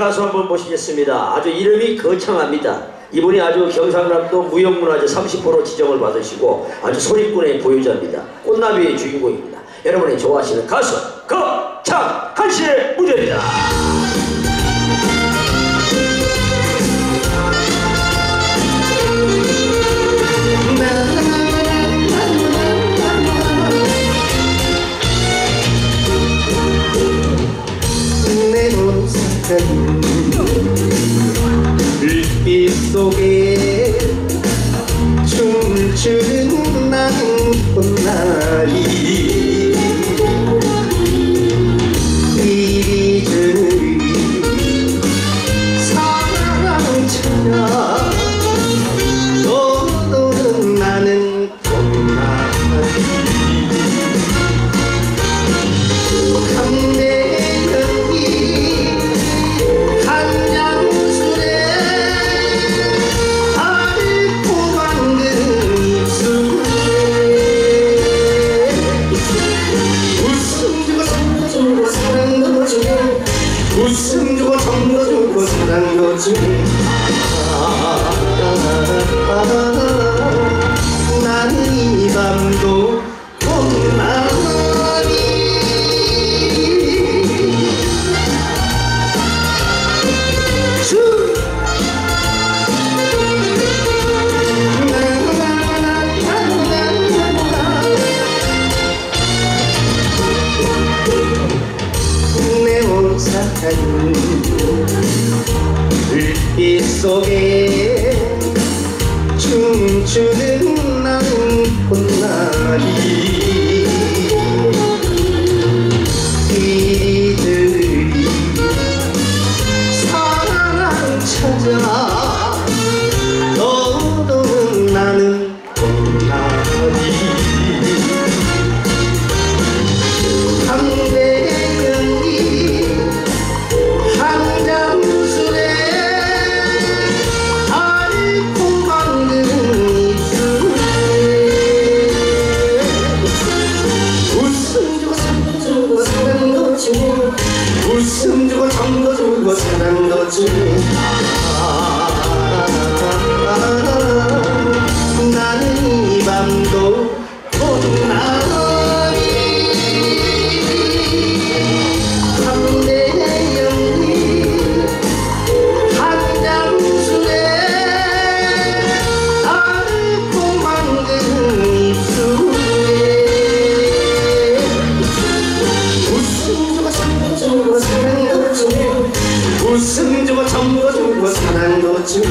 가수 한번 모시겠습니다. 아주 이름이 거창합니다. 이분이 아주 경상남도 무형문화재 30% 지정을 받으시고 아주 소리꾼의 보유자입니다. 꽃나비의 주인공입니다. 여러분이 좋아하시는 가수 거창한 씨의 무대입니다. 모습은 불빛 속에 주고 선거 주고 사랑도 주 사탕 불빛 속에 춤추는 나는 꽃나리 이들이 사랑 찾아 웃음 주고 참고 주고 사랑도 주고